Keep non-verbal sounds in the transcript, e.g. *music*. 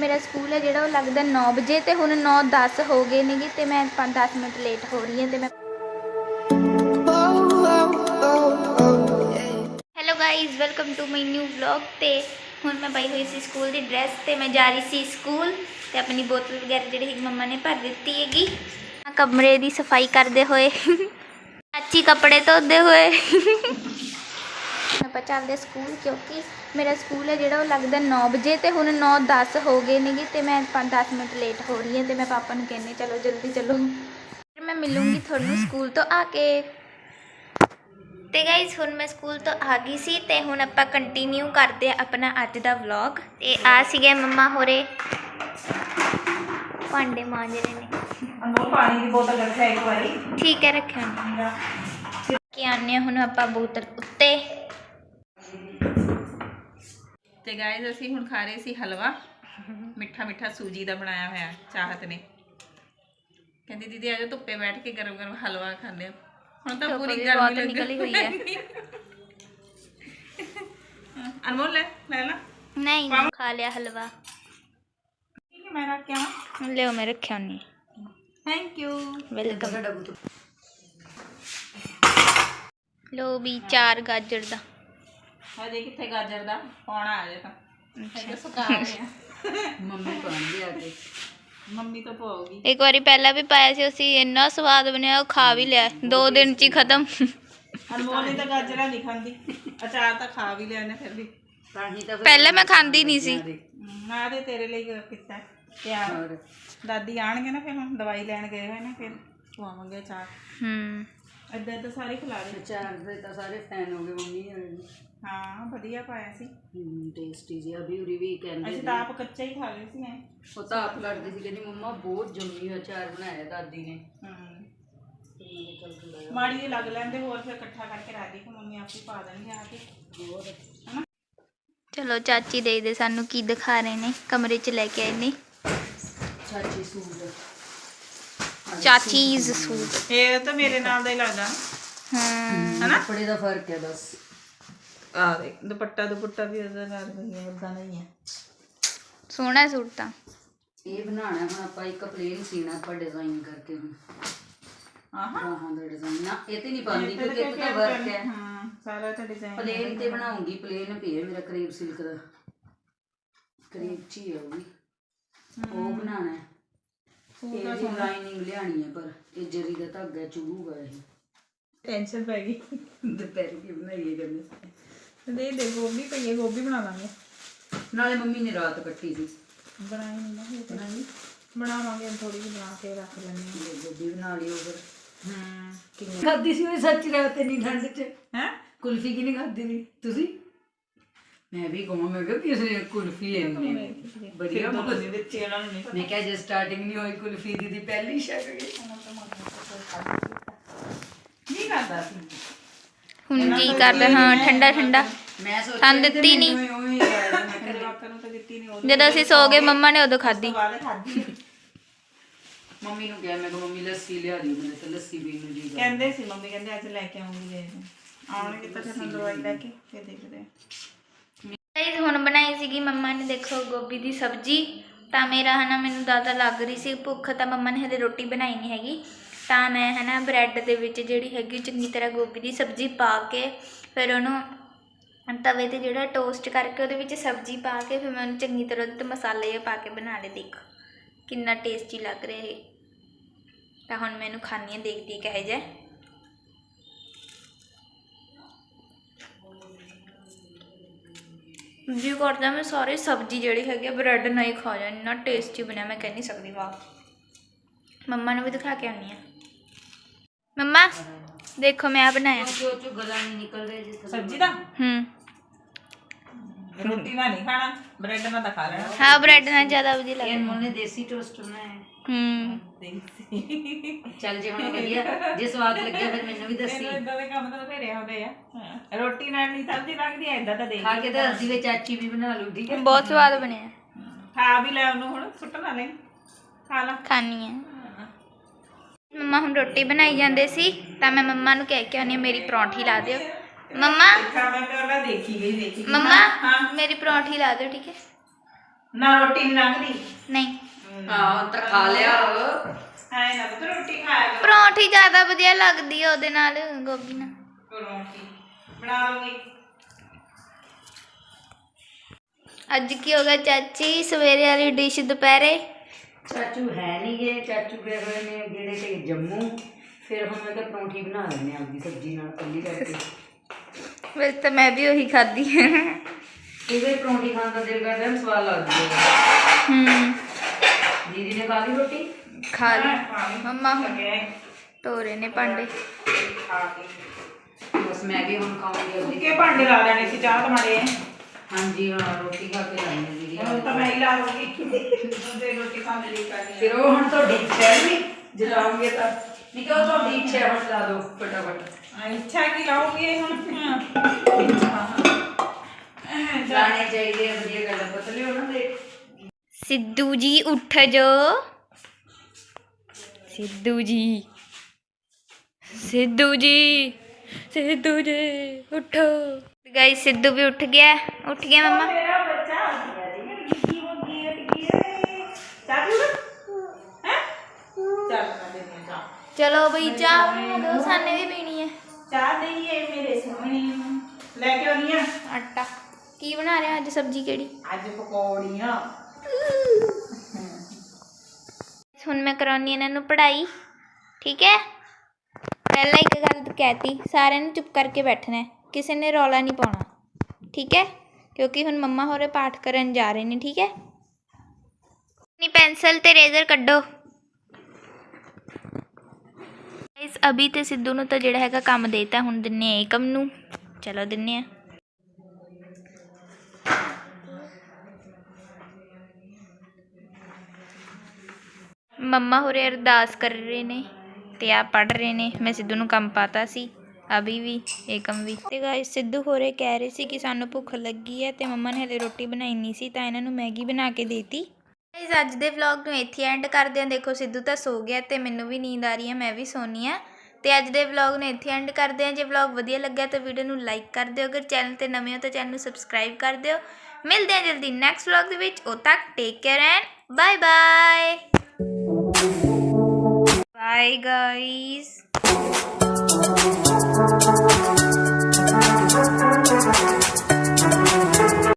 ਮੇਰਾ ਸਕੂਲ ਹੈ ਜਿਹੜਾ ਉਹ ਲੱਗਦਾ 9 ਵਜੇ ਤੇ ਹੁਣ 9:10 ਹੋ ਗਏ ਨੇਗੇ ਤੇ ਮੈਂ 10 ਮਿੰਟ ਲੇਟ ਹੋ ਰਹੀ ਹਾਂ ਤੇ ਮੈਂ hello guys welcome to my new vlog ਤੇ ਹੁਣ ਮੈਂ ਪਾਈ ਹੋਈ ਸੀ ਸਕੂਲ ਦੀ ਡਰੈਸ ਤੇ ਮੈਂ ਜਾ ਰਹੀ ਸੀ ਸਕੂਲ ਤੇ ਆਪਣੀ ਬੋਤਲ ਵਗੈਰਾ ਜਿਹੜੀ ਮੰਮਾ ਨੇ ਭਰ ਦਿੱਤੀ ਹੈਗੀ। ਕਮਰੇ ਦੀ ਸਫ਼ਾਈ ਕਰਦੇ ਹੋਏ। *laughs* ਚਾਚੀ ਕੱਪੜੇ ਧੋਦੇ ਹੋਏ। ਆਪਾਂ ਚੱਲਦੇ ਸਕੂਲ ਕਿਉਂਕਿ ਮੇਰਾ ਸਕੂਲ ਹੈ ਜਿਹੜਾ ਉਹ ਲੱਗਦਾ 9 ਵਜੇ ਤੇ ਹੁਣ 9:10 ਹੋ ਗਏ ਨੇਗੇ ਤੇ ਮੈਂ 10 ਮਿੰਟ ਲੇਟ ਹੋ ਰਹੀ ਹਾਂ ਤੇ ਮੈਂ ਪਾਪਾ ਨੂੰ ਕਹਿੰਦੀ ਚਲੋ ਜਲਦੀ ਚਲੋ। ਫਿਰ ਮੈਂ ਮਿਲੂੰਗੀ ਤੁਹਾਨੂੰ ਸਕੂਲ ਤੋਂ ਆ ਕੇ। ਤੇ ਗਾਇਜ਼ ਹੁਣ ਮੈਂ ਸਕੂਲ ਤੋਂ ਆ ਗਈ ਸੀ ਤੇ ਹੁਣ ਆਪਾਂ ਕੰਟੀਨਿਊ ਕਰਦੇ ਆ ਆਪਣਾ ਅੱਜ ਦਾ ਵਲੌਗ ਤੇ ਆ ਸੀਗੇ ਮੰਮਾ ਹੋਰੇ। ਭਾਂਡੇ ਮਾਂਜ ਰਹੇ ਨੇ। ਅਨਮੋਲ ਪਾਣੀ ਦੀ ਬੋਤਲ ਰੱਖਿਆ ਇੱਕ ਵਾਰੀ। ਠੀਕ ਹੈ ਰੱਖਿਆ। ਕਿ ਆਨੇ ਹੁਣ ਆਪਾਂ ਬੋਤਲ ਉੱਤੇ। ਤੇ ਗਾਇਜ਼ ਅਸੀਂ ਹੁਣ ਖਾ ਰਹੇ ਸੀ ਹਲਵਾ। ਮਿੱਠਾ ਮਿੱਠਾ ਸੂਜੀ ਦਾ ਬਣਾਇਆ ਹੋਇਆ ਚਾਹਤ ਨੇ। ਕਹਿੰਦੀ ਦੀਦੀ ਆਜੋ ਧੁੱਪੇ ਬੈਠ ਕੇ ਗਰਮ ਗਰਮ ਹਲਵਾ ਖਾਂਦੇ ਆ ਹੁਣ ਤਾਂ ਪੂਰੀ ਗਰਮੀ ਨਿਕਲੀ ਹੋਈ ਹੈ। ਅਨਮੋਲ ਲੈ ਲੈ ਲਾ। ਨਹੀਂ ਖਾ ਲਿਆ ਹਲਵਾ। ਠੀਕ ਹੈ ਮੈਂ ਰੱਖ ਕੇ ਆਵਾਂ ਲਿਓ ਮੈਂ ਰੱਖਿਆ ਨਹੀਂ ਥੈਂਕ ਯੂ ਵੈਲਕਮ ਲੋ ਵੀ ਚਾਰ ਗਾਜਰ ਦਾ। ਹਜੇ ਕਿੱਥੇ ਗਾਜਰ ਦਾ ਪਾਉਣਾ ਆ ਜੇ ਤਾਂ। ਹਜੇ ਸੁਕਾ ਰਹੇ ਆ। ਮੰਮੀ ਪਾਉਂਦੀ ਆ ਕੇ ਮੰਮੀ ਤਾਂ ਪਾਉਗੀ। ਇੱਕ ਵਾਰੀ ਪਹਿਲਾਂ ਵੀ ਪਾਇਆ ਸੀ ਅਸੀਂ ਇੰਨਾ ਸਵਾਦ ਬਣਿਆ ਉਹ ਖਾ ਵੀ ਲਿਆ। ਦੋ ਦਿਨ ਚ ਹੀ ਖਤਮ। ਅਨਮੋਲ ਨੇ ਤਾਂ ਗਾਜਰਾਂ ਨਹੀਂ ਖਾਂਦੀ। ਅਚਾਰ ਤਾਂ ਖਾ ਵੀ ਲਿਆ ਨੇ ਫਿਰ ਵੀ। ਤਾਂ ਹੀ ਤਾਂ ਫਿਰ ਪਹਿਲਾਂ ਮੈਂ ਖਾਂਦੀ ਨਹੀਂ ਸੀ। ਮੈਂ ਤੇ ਤੇਰੇ ਲਈ ਕੀਤਾ ਤਿਆਰ ਹੋਰ? ਦਾਦੀ ਆਣਗੇ ਨਾ ਫਿਰ ਹੁਣ ਦਵਾਈ ਲੈਣ ਗਏ ਹੋਏ ਨੇ ਫਿਰ ਖਵਾਵਾਂਗੇ ਚਾਰ ਹੂੰ ਏਦਾਂ ਤਾਂ ਸਾਰੇ ਖਿਲਾ ਦੇ ਚਾਰ ਦੇ ਤਾਂ ਸਾਰੇ ਫੈਨ ਹੋ ਗਏ ਮੰਮੀ ਹਾਂ ਵਧੀਆ ਪਾਇਆ ਸੀ। ਹੂੰ ਟੇਸਟੀ ਜਿਹਾ ਵੀ ਉਰੀ ਵੀ ਕਹਿੰਦੇ ਅਸੀਂ ਤਾਂ ਆਪ ਕੱਚਾ ਹੀ ਖਾ ਲਏ ਸੀ ਐ ਉਹ ਤਾਂ ਆਪ ਲੜਦੀ ਸੀ ਕਹਿੰਦੀ ਮੰਮਾ ਬਹੁਤ ਜੰਮੀ ਹੋਇਆ ਚਾਰ ਬਣਾਇਆ ਦਾਦੀ ਨੇ। ਹੂੰ। ਮਾੜੀ ਜਿਹੀ ਲੱਗ ਲੈਂਦੇ ਹੋਰ ਫਿਰ ਇਕੱਠਾ ਕਰਕੇ ਰੱਖ ਦੀ ਕਿ ਮੰਮੀ ਆਪੇ ਪਾ ਦੇਣਗੇ ਆ ਕੇ। ਹੋਰ? ਹਨਾ? ਚਲੋ ਚਾਚੀ ਦੇ ਦੇ ਸਾਨੂੰ ਕੀ ਦਿਖਾ ਰਹੇ ਨੇ ਕਮਰੇ ਚ ਲੈ ਕੇ ਆਏ ਨੇ। ਚਾਚੀ ਸੂਟ। ਚਾਚੀਜ਼ ਸੂਟ। ਇਹ ਤਾਂ ਮੇਰੇ ਨਾਲ ਦਾ ਹੀ ਲੱਗਦਾ। ਹਾਂ। ਹਨਾ? ਕੱਪੜੇ ਦਾ ਫ਼ਰਕ ਹੈ ਬਸ। ਆ ਦੇਖ ਦੁਪੱਟਾ ਦੁਪੱਟਾ ਵੀ ਉਹਦੇ ਨਾਲ ਹੀ ਹੈ ਉਦਾਂ ਨਹੀਂ ਹੈ ਸੋਹਣਾ ਸੂਟ ਤਾਂ। ਇਹ ਬਣਾਉਣਾ ਹੁਣ ਆਪਾਂ ਇੱਕ ਪਲੇਨ ਸੀਣਾ ਆਪਾਂ ਡਿਜ਼ਾਈਨ ਕਰਕੇ ਹੁਣ। ਆਹਾਂ। ਬਾਹਾਂ ਦਾ ਡਿਜ਼ਾਈਨ ਨਾ ਇਹ ਤੇ ਨਹੀਂ ਪਾਉਂਦੀ ਕਿਉਂਕਿ ਇੱਕ ਤਾਂ ਵਰਕ ਹੈ। ਹਾਂ ਸਾਰਾ ਤਾਂ ਡਿਜ਼ਾਈਨ ਪਲੇਨ ਤੇ ਬਣਾਉਂਗੀ ਪਲੇਨ ਹੈ ਮੇਰਾ ਕਰੇਪ ਸਿਲਕ ਦਾ। ਕਰੇਪ ਚ ਹੀ ਹੈ ਉਹ ਵੀ। ਉਹ ਬਣਾਉਣਾ। ਹੈ ਇਹਦੀ ਲਾਈਨਿੰਗ ਲਿਆਣੀ ਹੈ ਪਰ ਇਹ ਜਰੀ ਦਾ ਧਾਗਾ ਚੁਭੂਗਾ ਇਹ। ਟੈਨਸ਼ਨ ਪੈ ਗਈ। ਦੁਪਹਿਰ ਕੀ ਬਣਾਈਏ ਕਹਿੰਦੇ ਦੇ ਦੇ ਗੋਭੀ ਪਈ ਹੈ ਗੋਭੀ ਬਣਾ ਲਾਂਗੇ। ਨਾਲੇ ਮੰਮੀ ਨੇ ਰਾਤ ਕੱਟੀ ਸੀ। ਬਣਾਈ ਨਹੀਂ ਨਾ ਹਜੇ। ਬਣਾਈ? ਬਣਾਵਾਂਗੇ ਥੋੜੀ ਜਿਹੀ ਬਣਾ ਕੇ ਰੱਖ ਲੈਂਦੇ ਤੇ ਗੋਭੀ ਬਣਾ ਲਈ ਉਹ ਫਿਰ। ਹਾਂ। ਕਿੰਨੀ ਖਾਦੀ ਸੀ ਉਹ ਸੱਚ ਰਾਤ ਨਹੀਂ ਠੰਡ ਚ? ਹੈ? ਕੁਲਫੀ ਕਿਨੇ ਖਾਦੀ ਸੀ? ਤੁਸੀਂ? ਮੈਂ ਵੀ ਕਹਾਂ ਮੈਂ ਕਿਹਾ ਕਿਸ ਨੇ ਕੁਲਫੀ ਲੈਣੀ ਵਧੀਆ ਬਹੁਤ ਦੇ ਨੂੰ ਨਹੀਂ ਮੈਂ ਕਿਹਾ ਜੇ ਸਟਾਰਟਿੰਗ ਨਹੀਂ ਹੋਈ ਕੁਲਫੀ ਦੀ ਦੀ ਪਹਿਲੀ ਛਕ ਗਈ। ਕਰਦਾ ਸੀ? ਹੁਣ ਕੀ ਕਰਦਾ ਹਾਂ ਠੰਡਾ ਠੰਡਾ। ਮੈਂ ਸੋਚਿਆ ਸਾਨੂੰ ਦਿੱਤੀ ਨਹੀਂ। ਮੈਂ ਉਹੀ ਕਹਿ ਮੈਂ ਕਿਹਾ ਜਵਾਕਾਂ ਨੂੰ ਤਾਂ ਦਿੱਤੀ ਨਹੀਂ ਉਹ ਜਦੋਂ ਅਸੀਂ ਸੋ ਗਏ ਮੰਮਾ ਨੇ ਉਦੋਂ ਖਾਧੀ। ਬਾਅਦ ਖਾਧੀ। ਮੰਮੀ ਨੂੰ ਕਿਹਾ ਮੈਂ ਕਿਹਾ ਮੰਮੀ ਲੱਸੀ ਲਿਆ ਦਿਓ ਮੈਨੂੰ ਤਾਂ ਲੱਸੀ ਪੀਣ ਨੂੰ ਜੀ ਕਰਦਾ। ਕਹਿੰਦੇ ਸੀ ਮੰਮੀ ਕਹਿੰਦੇ ਅੱਜ ਲੈ ਕੇ ਆਉਂਗੀ ਦੇ ਆਉਣਗੇ ਤਾਂ ਫਿਰ ਸਾਨੂੰ ਦਵਾਈ ਲੈ ਕੇ ਫਿਰ ਦੇਖਦੇ ਆ। ਗਾਇਸ ਹੁਣ ਬਣਾਈ ਸੀਗੀ ਮੰਮਾ ਨੇ ਦੇਖੋ ਗੋਭੀ ਦੀ ਸਬਜ਼ੀ। ਤਾਂ ਮੇਰਾ ਹਨਾ ਮੈਨੂੰ ਜ਼ਿਆਦਾ ਲੱਗ ਰਹੀ ਸੀ ਭੁੱਖ ਤਾਂ ਮੰਮਾ ਨੇ ਹਲੇ ਰੋਟੀ ਬਣਾਈ ਨਹੀਂ ਹੈਗੀ। ਤਾਂ ਮੈਂ ਹੈ ਨਾ ਬ੍ਰੈਡ ਦੇ ਵਿੱਚ ਜਿਹੜੀ ਹੈਗੀ ਚੰਗੀ ਤਰ੍ਹਾਂ ਗੋਭੀ ਦੀ ਸਬਜ਼ੀ ਪਾ ਕੇ ਫਿਰ ਉਹਨੂੰ ਤਵੇ ਤੇ ਜਿਹੜਾ ਟੋਸਟ ਕਰਕੇ ਉਹਦੇ ਵਿੱਚ ਸਬਜ਼ੀ ਪਾ ਕੇ ਫਿਰ ਮੈਂ ਉਹਨੂੰ ਚੰਗੀ ਤਰ੍ਹਾਂ ਉਹਦੇ ਤੇ ਮਸਾਲੇ ਪਾ ਕੇ ਬਣਾ ਲਏ, ਦੇਖੋ। ਕਿੰਨਾ ਟੇਸਟੀ ਲੱਗ ਰਿਹਾ ਇਹ। ਤਾਂ ਹੁਣ ਮੈਨੂੰ ਖਾਣੀ ਦੇਖਦੀ ਕਹੇ ਜੇ ਜੀ ਕਰਦਾ ਮੈਂ ਸਾਰੀ ਸਬਜ਼ੀ ਜਿਹੜੀ ਹੈਗੀ ਆ, ਬ੍ਰੈਡ ਨਾਲ ਹੀ ਖਾ ਜਾਂ ਇੰਨਾ ਟੇਸਟੀ ਬਣਿਆ, ਮੈਂ ਕਹਿ ਨਹੀਂ ਸਕਦੀ, ਵਾਹ। ਮੰਮਾ ਨੂੰ ਵੀ ਦਿਖਾ ਕੇ ਆਉਣੀ ਆ ਮੰਮਾ ਦੇਖੋ ਮੈਂ ਆ ਬਣਾਇਆ। ਜੋ ਜੋ ਗਲਾ ਨਹੀਂ ਨਿਕਲ ਰਿਹਾ ਤਰ੍ਹਾਂ ਸਬਜ਼ੀ ਦਾ? ਹੂੰ। ਰੋਟੀ ਨਾਲ ਨਹੀਂ ਖਾਣਾ ਬ੍ਰੈਡ ਨਾਲ ਤਾਂ ਖਾ ਲੈਣਾ। ਹਾਂ ਬ੍ਰੈਡ ਨਾਲ ਜ਼ਿਆਦਾ ਵਧੀਆ ਇਹ ਲੱਗਦਾ। ਅਨਮੋਲ ਨੇ ਦੇਸੀ ਟੋਸਟ ਬਣਾਇਆ। ਹੂੰ। ਚੱਲ ਜੇ ਹੁਣ ਵਧੀਆ ਜੇ ਸਵਾਦ ਲੱਗਿਆ ਫਿਰ ਮੈਨੂੰ ਵੀ ਦੱਸੀ। ਇਦਾਂ ਦੇ ਕੰਮ ਤਾਂ ਬਥੇਰੇ ਹੁੰਦੇ ਆ। ਹਾਂ। ਰੋਟੀ ਨਾਲ ਨਹੀਂ ਸਬਜ਼ੀ ਲੱਗਦੀ ਐ ਇਦਾਂ ਤਾਂ ਦੇਖ ਖਾ ਕੇ ਤਾਂ ਅਸੀਂ ਵੀ ਚਾਚੀ ਵੀ ਬਣਾ ਲੂ ਠੀਕ ਹੈ ਬਹੁਤ ਸਵਾਦ ਬਣਿਆ। ਖਾ ਵੀ ਲੈ ਉਹਨੂੰ ਹੁਣ ਸੁੱਟ ਨਾ ਲੈ ਖਾ ਲਾ। ਖਾਣੀ ਹੈ ਮੰਮਾ ਹੁਣ ਰੋਟੀ ਬਣਾਈ ਜਾਂਦੇ ਸੀ ਤਾਂ ਮੈਂ ਮੰਮਾ ਨੂੰ ਕਹਿ ਕੇ ਆਉਣੀ ਮੇਰੀ ਪਰੌਂਠੀ ਲਾ ਦਿਓ। ਮੰਮਾ ਖਾਣਾ ਕਰਨਾ ਦੇਖੀ ਗਈ ਦੇਖੀ ਗਈ। ਮੰਮਾ ਹਾਂ ਮੇਰੀ ਪਰੌਂਠੀ ਲਾ ਦਿਓ ਠੀਕ ਹੈ? ਨਾ ਰੋਟੀ ਨੀ ਲੰਘਦੀ? ਨਹੀਂ। ਹਾਂ ਤਾਂ ਖਾ ਲਿਆ। ਐ ਨਾ ਪੁੱਤ ਰੋਟੀ ਖਾਇਆ ਕਰੋ। ਪਰੌਂਠੀ ਜ਼ਿਆਦਾ ਵਧੀਆ ਲੱਗਦੀ ਆ ਉਹਦੇ ਨਾਲ ਗੋਭੀ ਨਾਲ। ਪਰੌਂਠੀ ਬਣਾ ਲਵਾਂਗੀ ਅੱਜ ਕੀ ਹੋ ਗਿਆ ਚਾਚੀ? ਸਵੇਰੇ ਵਾਲੀ ਡਿਸ਼ ਦੁਪਹਿਰੇ? ਚਾਚੂ ਹੈ ਨਹੀਂ ਗਏ ਚਾਚੂ ਗਏ ਹੋਏ ਨੇ ਜਿਹੜੇ ਤੇ ਜੰਮੂ। ਫਿਰ ਹੁਣ ਮੈਂ ਤਾਂ ਪਰੌਂਠੀ ਬਣਾ ਲੈਣੇ ਆਪਦੀ ਸਬਜ਼ੀ ਨਾਲ ਕੱਲੀ ਕਰਕੇ ਵੈਸੇ ਤਾਂ ਮੈਂ ਵੀ ਉਹੀ ਖਾਦੀ ਕਿਵੇਂ ਪਰੌਂਠੀ ਖਾਣ ਦਾ ਦਿਲ ਕਰਦਾ ਨਾ ਸਵਾਦ ਲੱਗਦੀ ਹੈ। ਹੂੰ। ਦੀਦੀ ਨੇ ਖਾ ਲਈ ਰੋਟੀ? ਖਾ ਲਈ। ਮੰਮਾ ਹੁਣ ਤੋਰੇ ਨੇ ਭਾਂਡੇ। ਬਸ ਮੈਂ ਵੀ ਹੁਣ ਆਪਦੀ। ਕਿ ਭਾਂਡੇ ਲਾ ਲੈਣੇ ਸੀ ਚਾਹ ਤੁਹਾਡੇ ਹਾਂਜੀ ਹਾਂ ਰੋਟੀ ਖਾ ਕੇ ਲਾਣੀ ਦੀਦੀ। ਹੁਣ ਤਾਂ ਮੈਂ ਹੀ ਲਾ ਲਵਾਂਗੀ ਉਹਦੇ ਰੋਟੀ ਖਾਣ ਲਈ ਕਰਨੀ। ਫਿਰ ਉਹ ਹੁਣ ਤੁਹਾਡੀ ਇੱਛਾ ਹੈ ਵੀ ਜਲਾਉਂਗੇ ਤਾਂ। ਨਹੀਂ ਕਿ ਉਹ ਤੁਹਾਡੀ ਇੱਛਾ ਹੈ ਹੁਣ ਲਾ ਦਿਓ ਫਟਾਫਟ। ਆ ਇੱਛਾ ਕੀ ਲਾਉਂਗੀ ਹੁਣ? ਲਾਣੇ ਚਾਹੀਦੇ ਆ ਵਧੀਆ ਗੱਲ ਪਤਲੇ ਹੋ ਨਾ ਦੇ। ਸਿੱਧੂ ਜੀ ਉੱਠ ਜੋ। ਸਿੱਧੂ ਜੀ। ਸਿੱਧੂ ਜੀ ਸਿੱਧੂ ਜੀ ਉਠੋ। ਗਾਇਸ ਸਿੱਧੂ ਵੀ ਉੱਠ ਗਿਆ ਉੱਠ ਗਿਆ ਮਮਾ ਮੇਰਾ ਬੱਚਾ ਕੀ ਹੋ ਗਿਆ ਕੀ ਚਾਹ ਪੀਓ ਹੈ ਚੱਲ ਮੈਂ ਦੇਣੀ ਆ ਚਾਹ ਚਲੋ ਬਈ ਚਾਹ ਬਣਾ ਦਿਓ ਸਾਨੇ ਵੀ ਪੀਣੀ ਹੈ ਚਾਹ ਦਈਏ ਮੇਰੇ ਸੋਹਣੇ ਨੂੰ। ਲੈ ਕੇ ਆਉਣੀ ਆ ਆਟਾ ਕੀ ਬਣਾ ਰਹੇ ਹੋ ਅੱਜ ਸਬਜ਼ੀ ਕਿਹੜੀ ਅੱਜ ਪਕੌੜੀਆਂ ਹੁਣ ਮੈਂ ਕਰਾਉਣੀ ਇਹਨਾਂ ਨੂੰ ਪੜ੍ਹਾਈ ਠੀਕ ਹੈ ਪਹਿਲਾਂ ਇੱਕ ਗੱਲ ਕਹਿਤੀ ਸਾਰਿਆਂ ਨੂੰ ਚੁੱਪ ਕਰਕੇ ਬੈਠਣਾ ਹੈ ਕਿਸੇ ਨੇ ਰੌਲਾ ਨਹੀਂ ਪਾਉਣਾ, ਠੀਕ ਹੈ? ਕਿਉਂਕਿ ਹੁਣ ਮੰਮਾ ਹੋਰੇ ਪਾਠ ਕਰਨ ਜਾ ਰਹੇ ਨੇ, ਠੀਕ ਹੈ? ਨੀ ਪੈਨਸਲ ਤੇ ਰੇਜ਼ਰ ਕੱਢੋ। ਇਸ ਅਭੀ ਤੇ ਸਿੱਧੂ ਨੂੰ ਤਾਂ ਜਿਹੜਾ ਹੈਗਾ ਕੰਮ ਦੇਤਾ, ਹੁਣ ਦਿੰਨੇ ਆ ਏਕਮ ਨੂੰ। ਚਲੋ ਦਿੰਨੇ ਆ। ਮੰਮਾ ਹੋਰੇ ਅਰਦਾਸ ਕਰ ਰਹੇ ਨੇ ਤੇ ਆ ਪੜ ਰਹੇ ਨੇ। ਮੈਂ ਸਿੱਧੂ ਨੂੰ ਕੰਮ ਪਾਤਾ ਸੀ। ਅਭੀ ਵੀ, ਏਕਮ ਵੀ। ਤੇ ਗਾਇਸ ਸਿੱਧੂ ਹੋਰੇ ਕਹਿ ਰਹੇ ਸੀ ਕਿ ਸਾਨੂੰ ਭੁੱਖ ਲੱਗੀ ਹੈ ਤੇ ਮੰਮਾ ਨੇ ਹਲੇ ਰੋਟੀ ਬਣਾਈ ਨਹੀਂ ਸੀ, ਤਾਂ ਇਹਨਾਂ ਨੂੰ ਮੈਗੀ ਬਣਾ ਕੇ ਦੇਤੀ। ਗਾਇਸ ਅੱਜ ਦੇ ਵਲੌਗ ਨੂੰ ਇੱਥੇ ਐਂਡ ਕਰਦੇ ਹਾਂ। ਦੇਖੋ, ਸਿੱਧੂ ਤਾਂ ਸੋ ਗਿਆ ਤੇ ਮੈਨੂੰ ਵੀ ਨੀਂਦ ਆ ਰਹੀ ਹੈ, ਮੈਂ ਵੀ ਸੋਨੀ ਆ ਤੇ ਅੱਜ ਦੇ ਵਲੌਗ ਨੂੰ ਇੱਥੇ ਐਂਡ ਕਰਦੇ ਹਾਂ। ਜੇ ਵਲੌਗ ਵਧੀਆ ਲੱਗਾ ਤਾਂ ਵੀਡੀਓ ਨੂੰ ਲਾਈਕ ਕਰ ਦਿਓ। ਅਗਰ ਚੈਨਲ ਤੇ ਨਵੇਂ ਹੋ ਤਾਂ ਚੈਨਲ ਨੂੰ ਸਬਸਕ੍ਰਾਈਬ ਕਰ ਦਿਓ। ਮਿਲਦੇ ਹਾਂ ਜਲਦੀ ਨੈਕਸਟ ਵਲੌਗ ਦੇ ਵਿੱਚ। ਉਦੋਂ ਤੱਕ take care and bye bye Thank you.